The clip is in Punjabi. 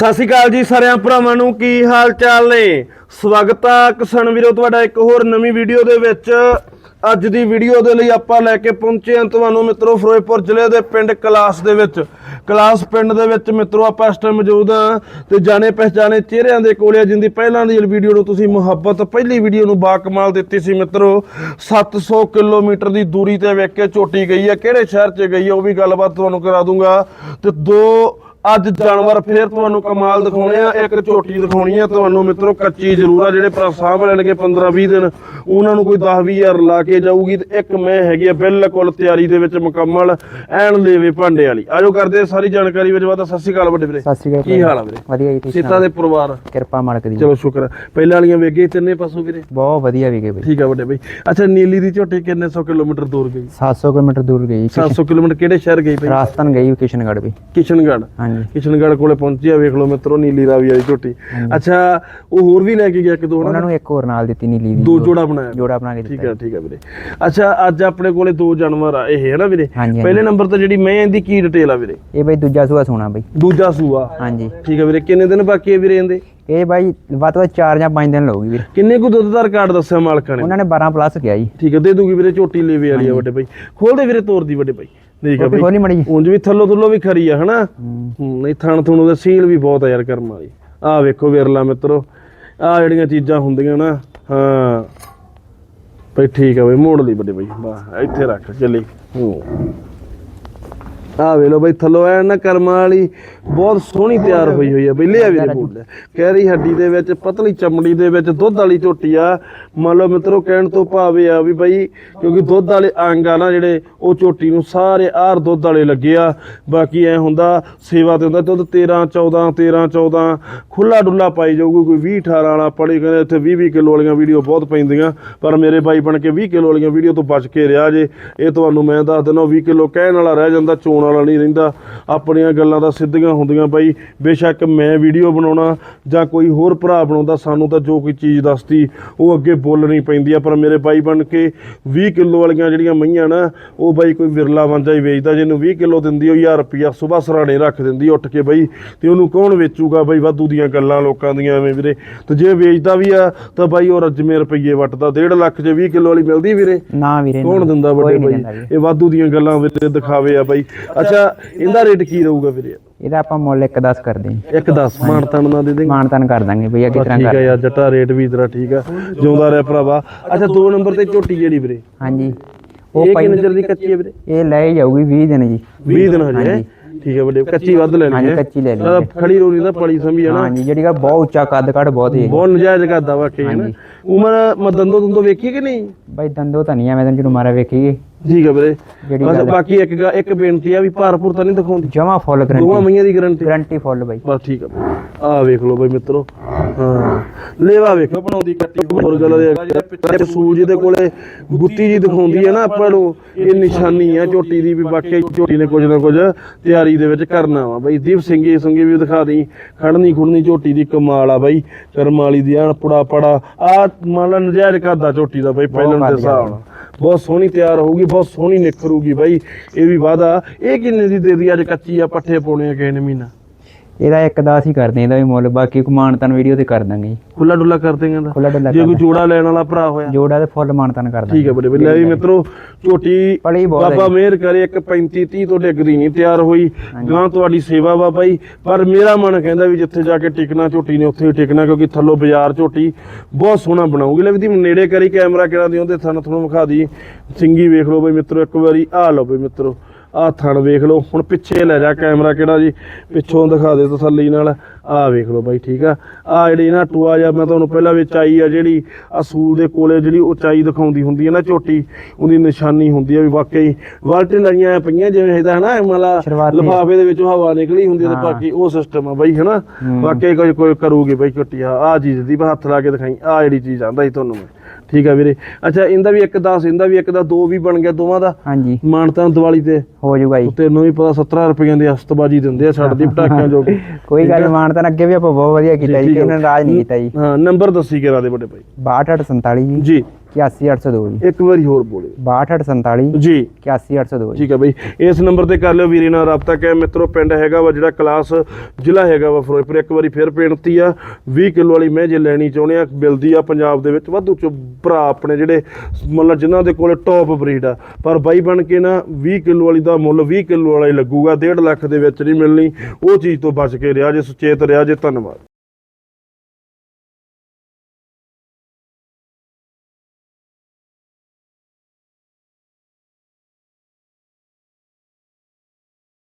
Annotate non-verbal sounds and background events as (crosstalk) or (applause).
ਸਤਿ ਸ਼੍ਰੀ ਅਕਾਲ ਜੀ ਸਾਰਿਆਂ ਭਰਾਵਾਂ ਨੂੰ, ਕੀ ਹਾਲ ਚਾਲ ਨੇ? ਸਵਾਗਤ ਆ ਕਿਸਾਨ ਵੀਰੋ, ਤੁਹਾਡਾ ਇੱਕ ਹੋਰ ਨਵੀਂ ਵੀਡੀਓ ਦੇ ਵਿੱਚ। ਅੱਜ ਦੀ ਵੀਡੀਓ ਦੇ ਲਈ ਆਪਾਂ ਲੈ ਕੇ ਪਹੁੰਚੇ ਹਾਂ ਤੁਹਾਨੂੰ ਮਿੱਤਰੋ, ਫਿਰੋਜ਼ਪੁਰ ਜ਼ਿਲ੍ਹੇ ਦੇ ਪਿੰਡ ਕਲਾਸ ਦੇ ਵਿੱਚ। ਕਲਾਸ ਪਿੰਡ ਦੇ ਵਿੱਚ ਮਿੱਤਰੋ, ਆਪਾਂ ਇਸ ਟਾਈਮ ਮੌਜੂਦ ਹਾਂ ਤੇ ਜਾਣੇ ਪਹਿਚਾਣੇ ਚਿਹਰਿਆਂ ਦੇ ਕੋਲੇ ਜਿੰਦੀ ਪਹਿਲਾਂ ਦੀ ਵੀਡੀਓ ਨੂੰ ਤੁਸੀਂ ਮੁਹੱਬਤ, ਪਹਿਲੀ ਵੀਡੀਓ ਨੂੰ ਬਾ ਕਮਾਲ ਦਿੱਤੀ ਸੀ ਮਿੱਤਰੋ। 700 ਕਿਲੋਮੀਟਰ ਦੀ ਦੂਰੀ ਤੇ ਵੇਖ ਕੇ ਝੋਟੀ ਗਈ ਹੈ, ਕਿਹੜੇ ਸ਼ਹਿਰ 'ਚ ਗਈ ਹੈ, ਉਹ ਵੀ ਗੱਲਬਾਤ ਤੁਹਾਨੂੰ ਕਰਾ ਦੂੰਗਾ। ਤੇ ਦੋ ਅੱਜ ਜਾਨਵਰ ਫੇਰ ਤੁਹਾਨੂੰ ਕਮਾਲ ਦਿਖਾਉਣੇ ਆ ਇੱਕ ਝੋਟੀ ਦਿਖਾਉਣੀ ਆ। ਤੁਹਾਨੂੰ ਮਿੱਤਰੋ ਕੱਚੀ ਜ਼ਰੂਰ ਆ ਜਿਹੜੇ ਭਰਾ ਸਾਂਭ ਲੈਣਗੇ 15 20 ਦਿਨ ਉਹਨਾਂ ਨੂੰ ਕੋਈ 10 20 ਹਜ਼ਾਰ ਲਾ ਕੇ ਜਾਊਗੀ ਤੇ ਇੱਕ ਮੈਂ ਹੈਗੀ ਆ ਬਿਲਕੁਲ ਤਿਆਰੀ ਦੇ ਵਿੱਚ ਮੁਕੰਮਲ ਐਨ ਲੇਵੇ ਭਾਂਡੇ ਵਾਲੀ। ਆਜੋ ਕਰਦੇ ਸਾਰੀ ਜਾਣਕਾਰੀ ਵਿੱਚ ਵਾਦਾ ਸਤਿ ਸ਼੍ਰੀ ਅਕਾਲ ਵੱਡੇ ਵੀਰੇ। ਸਤਿ ਸ਼੍ਰੀ ਅਕਾਲ ਕੀ ਹਾਲ ਆ ਵੀਰੇ? ਵਧੀਆ ਜੀ ਤੁਸੀਂ ਸੀਤਾ ਦੇ ਪਰਿਵਾਰ? ਕਿਰਪਾ ਮਾਲਕ ਦੀ। ਚਲੋ ਸ਼ੁਕਰ। ਪਹਿਲਾਂ ਵਾਲੀਆਂ ਵੇਗੇ ਤਿੰਨੇ ਪਾਸੋਂ ਵੀਰੇ? ਬਹੁਤ ਵਧੀਆ ਵਿਗੇ ਬਈ ਠੀਕ ਆ ਵੱਡੇ ਬਈ ਅੱਛਾ ਨੀਲੀ ਦੀ ਝੋਟੀ ਕਿੰਨੇ ਸੌ ਕਿਲੋਮੀਟਰ ਦੂਰ ਗਈ? 700 ਕਿਲੋਮੀਟਰ ਦੂਰ ਗਈ। 700 ਕਿਲੋਮੀਟਰ ਕਿਹੜੇ ਸ਼ਹਿਰ ਗਈ ਬਈ ਰਾਜਸਥਾਨ ਗਈ ਕਿਸ਼ਨਗੜ੍ਹ ਵੀ। ਕਿਸ਼ਨਗੜ੍ਹ। ਕਿਸ਼ਨਗੜ੍ਹ ਕੋਲੇ ਪਹੁੰਚੀ ਆ ਵੇਖ ਲਓ ਮਿੱਤਰੋ ਨੀਲੀ ਰਾਵੀ ਵਾਲੀ ਝੋਟੀ। ਅੱਛਾ ਉਹ ਹੋਰ ਵੀ ਲੈ ਕੇ ਗਿਆ ਇੱਕ ਦੋ ਉਹਨਾਂ ਨਾ ਇੱਕ ਹੋਰ ਨਾਲ ਦਿੱਤੀ ਨੀਲੀ ਦੀ ਦੋ ਜੋੜਾ ਬਣਾਇਆ। ਜੋੜਾ ਬਣਾ ਕੇ ਠੀਕ ਆ ਠੀਕ ਆ ਵੀਰੇ। ਅੱਛਾ ਅੱਜ ਆਪਣੇ ਕੋਲੇ ਦੋ ਜਾਨਵਰ ਆ ਇਹ ਹੈ ਨਾ ਵੀਰੇ? ਪਹਿਲੇ ਨੰਬਰ ਤੇ ਜਿਹੜੀ ਮੈਂ ਇਹਦੀ ਕੀ ਡਿਟੇਲ ਆ ਵੀਰੇ? ਇਹ ਬਈ ਦੂਜਾ ਸੂਆ ਸੋਣਾ ਬਈ। ਦੂਜਾ ਸੂਆ। ਹਾਂਜੀ। ਠੀਕ ਆ ਵੀਰੇ ਕਿੰਨੇ ਦਿਨ ਬਾਕੀ ਹੈ ਵੀਰੇ ਇਹਦੇ? ਇਹ ਬਾਈ ਵੱਧ ਤੋਂ ਵੱਧ 4 ਜਾਂ 5 ਦਿਨ ਲਊਗੀ ਵੀਰ। ਕਿੰਨੇ ਕੁ ਦੁੱਧ ਦਾ ਰਿਕਾਰਡ ਦੱਸਿਆ ਮਾਲਕਾਂ ਨੇ? ਉਹਨਾਂ ਨੇ 12 ਪਲੱਸ ਕਿਹਾ ਜੀ। ਠੀਕ ਆ ਦੇ ਦੂਗੀ ਵੀਰੇ ਝੋਟੀ ਲੇਵੇ ਵਾਲੀ ਆ ਵੱਡੇ ਭਾਈ ਖੋਲ ਦੇ ਵੀਰੇ ਤੋਰ ਦੀ ਵੱਡੇ ਭਾਈ ਠੀਕ ਆ ਭਾਈ ਖੋਲੀ ਮੜੀ ਉਂਝ ਵੀ ਥੱਲੋ ਥੱਲੋ ਵੀ ਖਰੀ ਆ ਹਨਾ? ਨਹੀਂ ਥਣ ਥੁਣ ਉਹਦਾ ਸੀਲ ਵੀ ਬਹੁਤ ਆ ਯਾਰ ਕਰਮ ਵਾਲੀ। ਆਹ ਵੇਖੋ ਵਿਰਲਾ ਮਿੱਤਰੋ ਆਹ ਜਿਹੜੀਆਂ ਚੀਜ਼ਾਂ ਹੁੰਦੀਆਂ ਨਾ ਹਾਂ। ਭਈ ਠੀਕ ਆ ਬਈ ਮੋੜ ਲਈ ਵੱਡੇ ਬਈ ਵਾਹ ਇੱਥੇ ਰੱਖ ਚੱਲੀ। ਹੂੰ। ਆਹ ਵੇ ਲੋ ਬਈ ਥੱਲੋਂ ਐ ਨਾ ਕਰਮਾਂ ਵਾਲੀ ਬਹੁਤ ਸੋਹਣੀ ਤਿਆਰ ਹੋਈ ਹੋਈ ਆ ਬਈ ਲਿਆ ਵੀਰੇ ਬੋਲ ਕਹਿ ਰਹੀ ਹੱਡੀ ਦੇ ਵਿੱਚ ਪਤਲੀ ਚਮੜੀ ਦੇ ਵਿੱਚ ਦੁੱਧ ਵਾਲੀ ਝੋਟੀ ਆ। ਮੰਨ ਲਓ ਮਿੱਤਰੋ ਕਹਿਣ ਤੋਂ ਭਾਵੇਂ ਆ ਵੀ ਬਈ ਕਿਉਂਕਿ ਦੁੱਧ ਵਾਲੇ ਅੰਗ ਆ ਨਾ ਜਿਹੜੇ ਉਹ ਝੋਟੀ ਨੂੰ ਸਾਰੇ ਆਰ ਦੁੱਧ ਵਾਲੇ ਲੱਗੇ ਆ। ਬਾਕੀ ਐ ਹੁੰਦਾ ਸੇਵਾ ਤੇ ਹੁੰਦਾ ਦੁੱਧ 13 14 13 14 ਖੁੱਲਾ ਡੁੱਲਾ ਪਾਈ ਜਾਊਗੀ ਕੋਈ 20 18 ਵਾਲਾ ਪੜੀ ਕਹਿੰਦੇ ਇੱਥੇ 20 20 ਕਿਲੋ ਵਾਲੀਆਂ ਵੀਡੀਓ ਬਹੁਤ ਪੈਂਦੀਆਂ। ਪਰ ਮੇਰੇ ਬਾਈ ਬਣ ਕੇ 20 ਕਿਲੋ ਵਾਲੀਆਂ ਵੀਡੀਓ ਤੋਂ ਬਚ ਕੇ ਰਿਹਾ ਜੇ। ਇਹ ਤੁਹਾਨੂੰ ਮੈਂ ਦੱਸ ਦਿੰਦਾ 20 ਕਿਲੋ ਕਹਿਣ ਵਾਲਾ ਰਹਿ ਜਾਂਦਾ ਚੋਣ ਵਾਲਾ ਨਹੀਂ ਰਹਿੰਦਾ। ਆਪਣੀਆਂ ਗੱਲਾਂ ਤਾਂ ਸਿੱਧੀਆਂ ਹੁੰਦੀਆਂ ਬਾਈ। ਬੇਸ਼ੱਕ ਮੈਂ ਵੀਡੀਓ ਬਣਾਉਣਾ ਜਾਂ ਕੋਈ ਹੋਰ ਭਰਾ ਬਣਾਉਂਦਾ ਸਾਨੂੰ ਤਾਂ ਜੋ ਕੋਈ ਚੀਜ਼ ਦੱਸਦੀ ਉਹ ਅੱਗੇ ਬੋਲਣੀ ਪੈਂਦੀ ਆ। ਪਰ ਮੇਰੇ ਬਾਈ ਬਣ ਕੇ 20 ਕਿਲੋ ਵਾਲੀਆਂ ਜਿਹੜੀਆਂ ਮਈਆਂ ਨਾ ਉਹ ਬਾਈ ਕੋਈ ਵਿਰਲਾ ਵਾਂਝਾ ਹੀ ਵੇਚਦਾ। ਜਿਹਨੂੰ 20 ਕਿਲੋ ਦਿੰਦੀ ਉਹ 1000 ਰੁਪਿਆ ਸਵੇਰ ਸਰਾਣੇ ਰੱਖ ਦਿੰਦੀ ਉੱਠ ਕੇ ਬਾਈ। ਤੇ ਉਹਨੂੰ ਕੌਣ ਵੇਚੂਗਾ ਬਾਈ ਵਾਧੂ ਦੀਆਂ ਗੱਲਾਂ ਲੋਕਾਂ ਦੀਆਂ ਐਵੇਂ ਵੀਰੇ? ਤੇ ਜੇ ਵੇਚਦਾ ਵੀ ਆ ਤਾਂ ਬਾਈ ਉਹ ਰਜਮੇ ਰੁਪਈਏ ਵੱਟਦਾ। 1.5 ਲੱਖ 'ਚ 20 ਕਿਲੋ ਵਾਲੀ ਮਿਲਦੀ ਵੀਰੇ? ਨਾ ਵੀਰੇ ਕੌਣ। ਦਿੰਦਾ ਵੱਡੇ ਬਾਈ। ਇਹ ਵਾਧੂ ਦੀਆਂ ਗੱਲਾਂ ਵੀਰੇ ਦਿਖਾਵੇ ਆ ਬਾਈ। ਅੱਛਾ ਇਹਦਾ ਰੇਟ ਕੀ ਰਹੂਗਾ ਵੀਰੇ ਇਹਦਾ ਆਪਾਂ ਮੁੱਲ ਇੱਕ 10 ਕਰਦੇ ਹਾਂ ਇੱਕ 10 ਮਾਨਤਨ ਨਾ ਦੇ ਦੇਂਗੇ ਮਾਨ ਤਾਨ ਕਰ ਦਾਂਗੇ ਬਈ ਅੱਗੇ ਤਰ੍ਹਾਂ ਠੀਕ ਕਰ ਆ ਯਾਰ ਜੱਟਾ ਰੇਟ ਵੀ ਤੇਰਾ ਠੀਕ ਆ। ਜਿਉਂਦਾ ਰਹਿ ਭਰਾਵਾ। ਅੱਛਾ ਦੋ ਨੰਬਰ ਤੇ ਝੋਟੀ ਜਿਹੜੀ ਵੀਰੇ? ਹਾਂਜੀ। ਉਹ ਕਿੰਨੇ ਚਿਰ ਦੀ ਕੱਚੀ ਹੈ ਵੀਰੇ? ਇਹ ਲੈ ਹੀ ਜਾਊਗੀ 20 ਦਿਨ ਜੀ। 20 ਦਿਨ ਹਜੇ ਹੈਂ? ਠੀਕ ਹੈ ਵੱਡੇ ਕੱਚੀ ਵੱਧ ਲੈਣੀ ਹਾਂਜੀ ਹੈ ਕੱਚੀ ਲੈ ਲਈ ਇਹਦਾ ਖੜੀ ਰੋਣੀ ਦਾ ਪਲੀ ਸਮਝੀ ਆ ਨਾ। ਹਾਂਜੀ ਜਿਹੜੀ ਗੱਲ ਬਹੁਤ ਉੱਚਾ ਕੱਦ ਕੱਢ ਬਹੁਤ ਹੀ। ਹੈ ਬਹੁਤ ਨਜਾਇਜ਼ ਕਰਦਾ ਵਾਕਈ ਹੈ ਨਾ? ਉਮਰ ਮ ਦੰਦੋ ਵੇਖੀ ਕਿ ਨਹੀਂ? ਬਾਈ ਦੰਦੋ ਤਾਂ ਨਹੀਂ ਆ ਮੈਂ ਤੈਨੂੰ ਜਦੋਂ ਮਾਰਾ ਵੇਖੀਏ ਠੀਕ ਹੈ ਵੀਰੇ। ਜਿਹੜੀ ਬਸ ਗੱਲ ਬਾਕੀ ਇੱਕ ਗ- ਇੱਕ ਬੇਨਤੀ ਆ ਵੀ ਭਾਰਪੁਰ ਤਾਂ ਨਹੀਂ ਦਿਖਾਉਂਦੀ। ਜਮਾ ਫੁੱਲ ਦੋਵਾਂ ਗਰੰਟੀ ਮਈਆਂ ਦੀ ਗਾਰੰਟੀ ਗਰੰਟੀ ਫੁੱਲ ਬਾਈ। ਬਸ ਠੀਕ ਆ ਆ ਵੇਖ ਲਓ ਬਈ ਮਿੱਤਰੋ। ਹਾਂ। ਲੇਵਾ ਵੇਖੋ। ਬਣਾਉਂਦੀ ਕੱਟੀ ਹੋਰ ਗੱਲ ਇਹ ਪਿੱਛੇ ਸੂਜ ਦੇ ਕੋਲੇ ਗੁੱਤੀ ਜੀ ਦਿਖਾਉਂਦੀ ਹੈ ਨਾ ਆਪਾਂ ਨੂੰ ਇਹ ਨਿਸ਼ਾਨੀ ਆ ਝੋਟੀ ਦੀ ਵੀ ਵਾਕਈ ਝੋਟੀ ਨੇ ਕੁਝ ਨਾ ਕੁਝ ਤਿਆਰੀ ਦੇ ਵਿੱਚ ਕਰਨਾ ਵਾ ਬਈ। ਦੀਪ ਸਿੰਘੀ ਸੁੰਗੀ ਵੀ ਦਿਖਾ ਦੀ ਖੜਨੀ ਖੁੜਨੀ ਝੋਟੀ ਦੀ ਕਮਾਲ ਆ ਬਈ। ਕਰਮ ਵਾਲੀ ਦੀ ਆ ਪੜਾ ਪੜਾ। ਆ ਮੰਨ ਲਾ ਨਜਾਇਜ਼ ਕਰਦਾ ਝੋਟੀ ਦਾ ਬਈ ਪਹਿਲਾਂ ਦੇ ਹਿਸਾਬ ਨਾਲ। ਬਹੁਤ ਸੋਹਣੀ ਤਿਆਰ ਹੋਊਗੀ, ਬਹੁਤ ਸੋਹਣੀ ਨਿਖਰੂਗੀ ਬਾਈ, ਇਹ ਵੀ ਵਾਦਾ ਇਹ ਕਿੰਨੇ ਦੀ ਦੇ ਦੀ ਅੱਜ ਕੱਚੀ ਆ ਪੱਠੇ ਪਾਉਣੇ ਆ ਕਿਸੇ ਨੇ ਮਹੀਨਾ? ਇਹਦਾ ਇੱਕ 10 ਹੀ ਕਰਦੇ ਇਹਦਾ ਵੀ ਮੁੱਲ ਬਾਕੀ ਕੁਮਾਨ ਤਾਨ ਵੀਡੀਓ ਤੇ ਕਰ ਦਾਂਗੇ ਜੀ। ਖੁੱਲਾ ਡੁੱਲਾ ਕਰ ਦੇਂਗਾ ਦਾ ਖੁੱਲਾ ਡੁੱਲਾ ਜੇ ਕੋਈ ਜੋੜਾ ਲੈਣ ਵਾਲਾ ਭਰਾ ਹੋਇਆ। ਜੋੜਾ ਤੇ ਫੁੱਲ ਮਾਨ ਤਾਨ ਕਰ ਦਾਂਗੇ। ਠੀਕ ਹੈ ਬੜੇ ਬੜੇ ਲੈ ਵੀ ਮਿੱਤਰੋ ਝੋਟੀ ਬਹੁਤ ਬਾਬਾ ਮਿਹਰ ਕਰੇ ਇੱਕ 35 30 ਤੋਂ ਡਿਗਰੀ ਨਹੀਂ ਤਿਆਰ ਹੋਈ। ਗਾਂ ਤੁਹਾਡੀ ਸੇਵਾ ਵਾ ਬਾਈ ਪਰ ਮੇਰਾ ਮਨ ਕਹਿੰਦਾ ਵੀ ਜਿੱਥੇ ਜਾ ਕੇ ਟਿਕਣਾ ਝੋਟੀ ਨੇ ਉੱਥੇ ਹੀ ਟਿਕਣਾ ਕਿਉਂਕਿ ਥੱਲੋਂ ਬਾਜ਼ਾਰ ਝੋਟੀ ਬਹੁਤ ਸੋਹਣਾ ਬਣਾਉਗੀ ਲੈ ਵੀ ਦੀ ਨੇੜੇ ਕਰੀ ਕੈਮਰਾ ਕਿਹੜਾ ਦੀ ਉਹਦੇ ਥਣ ਤੁਹਾਨੂੰ ਵਿਖਾ ਦੀ ਸਿੰਗੀ ਵੇਖ ਲਓ ਬਈ ਮਿੱਤਰੋ ਇੱਕ ਵਾਰੀ ਆ ਲਓ ਬਈ ਮਿੱਤਰੋ। ਆ ਥਣ ਵੇਖ ਲਓ ਹੁਣ ਪਿੱਛੇ ਲੈ ਜਾ ਕੈਮਰਾ ਕਿਹੜਾ ਜੀ ਪਿੱਛੋਂ ਦਿਖਾ ਦੇ ਤਸੱਲੀ ਨਾਲ। ਆ ਵੇਖ ਲਓ ਬਾਈ ਠੀਕ ਆ? ਆ ਜਿਹੜੀ ਨਾ ਟੂਆ ਜਾਂ ਮੈਂ ਤੁਹਾਨੂੰ ਪਹਿਲਾਂ ਵਿੱਚ ਆਈ ਆ ਜਿਹੜੀ ਅਸੂਲ ਦੇ ਕੋਲੇ ਜਿਹੜੀ ਉਚਾਈ ਦਿਖਾਉਂਦੀ ਹੁੰਦੀ ਹੈ ਨਾ ਝੋਟੀ ਉਹਦੀ ਨਿਸ਼ਾਨੀ ਹੁੰਦੀ ਆ ਵੀ ਵਾਕਈ ਵਾਲਟੇ ਲਾਈਆਂ ਪਈਆਂ ਜਿਵੇਂ ਇਹਦਾ ਹਨਾ ਸ਼ੁਰੂਆਤੀ। ਲਿਫਾਫੇ ਦੇ ਵਿੱਚੋਂ ਹਵਾ ਨਿਕਲੀ ਹੁੰਦੀ ਹੈ ਤੇ ਬਾਕੀ ਉਹ ਸਿਸਟਮ ਆ ਬਾਈ ਹਨਾ? ਵਾਕਈ ਕੋਈ ਕੋਈ ਕਰੂਗੀ ਬਾਈ ਝੋਟੀ ਆ ਆ ਚੀਜ਼ ਦੀ ਹੱਥ ਲਾ ਕੇ ਦਿਖਾਈ ਆ ਜਿਹੜੀ ਚੀਜ਼ ਆਂਦਾ ਸੀ ਤੁਹਾਨੂੰ ਮੈਂ। ਠੀਕ ਆ ਵੀਰੇ। ਅੱਛਾ ਇਹਦਾ ਵੀ ਇੱਕ 10 ਇਹਦਾ ਵੀ ਇੱਕ ਦਾ ਦੋ ਵੀ ਬਣ ਗਿਆ ਦੋਵਾਂ ਦਾ? ਹਾਂਜੀ। ਮਾਨਤਾ ਦੀਵਾਲੀ ਤੇ। ਹੋ ਜਾਊਗਾ ਜੀ। ਤੈਨੂੰ ਵੀ ਪਤਾ 17 ਰੁਪਈਆਂ ਦੀ ਅਸਤਬਾਜੀ ਦਿੰਦੇ ਆ ਛੱਡਦੀ ਪਟਾਕਿਆਂ ਜੋ (laughs) ਕੋਈ ਗੱਲ ਨੀ, ਮਾਨ ਤਾਨ ਅੱਗੇ ਵੀ ਆਪਾਂ ਬਹੁਤ ਵਧੀਆ ਕੀਤਾ ਜੀ ਠੀਕ ਕਿਸੇ ਹੈ। ਨੇ ਰਾਜ ਨਹੀਂ ਕੀਤਾ ਜੀ। ਹਾਂ ਨੰਬਰ ਦੱਸੀ ਕਿਹੜਾ ਦੇ ਵੱਡੇ ਭਾਈ। 6247 ਜੀ। ਜੀ। 81802 ਜੀ। ਇੱਕ ਵਾਰੀ ਹੋਰ ਬੋਲਿਓ। 6247 ਜੀ। 81802 ਜੀ। ਠੀਕ ਹੈ ਬਈ। ਇਸ ਨੰਬਰ ਤੇ ਕਰ ਲਿਓ ਵੀਰੇ ਨਾਲ ਰਾਬਤਾ ਕਾਇਮ ਮਿੱਤਰੋ ਪਿੰਡ ਹੈਗਾ ਵਾ ਜਿਹੜਾ ਕਲਾਸ ਜ਼ਿਲ੍ਹਾ ਹੈਗਾ ਵਾ ਫਿਰੋਜ਼ਪੁਰ। ਇੱਕ ਵਾਰੀ ਫਿਰ ਬੇਨਤੀ ਆ 20 ਕਿਲੋ ਵਾਲੀ ਮੈਂ ਜੇ ਲੈਣੀ ਚਾਹੁੰਦੇ ਆ ਮਿਲਦੀ ਆ ਪੰਜਾਬ ਦੇ ਵਿੱਚ। ਵਾਧੂ ਚ ਭਰਾ ਆਪਣੇ ਜਿਹੜੇ ਮਤਲਬ ਜਿਨ੍ਹਾਂ ਦੇ ਕੋਲੇ ਟੌਪ ਬਰੀਡ ਆ। ਪਰ ਬਾਈ ਬਣ ਕੇ ਨਾ 20 ਕਿਲੋ ਵਾਲੀ ਦਾ ਮੁੱਲ 20 ਕਿਲੋ ਵਾਲਾ ਹੀ ਲੱਗੂਗਾ। 1.5 ਲੱਖ ਦੇ ਵਿੱਚ ਨਹੀਂ ਮਿਲਣੀ। ਉਹ ਚੀਜ਼ ਤੋਂ ਬਚ ਕੇ ਰਿਹਾ ਜੇ ਸੁਚੇਤ ਰਿਹਾ ਜੇ। ਧੰਨਵਾਦ।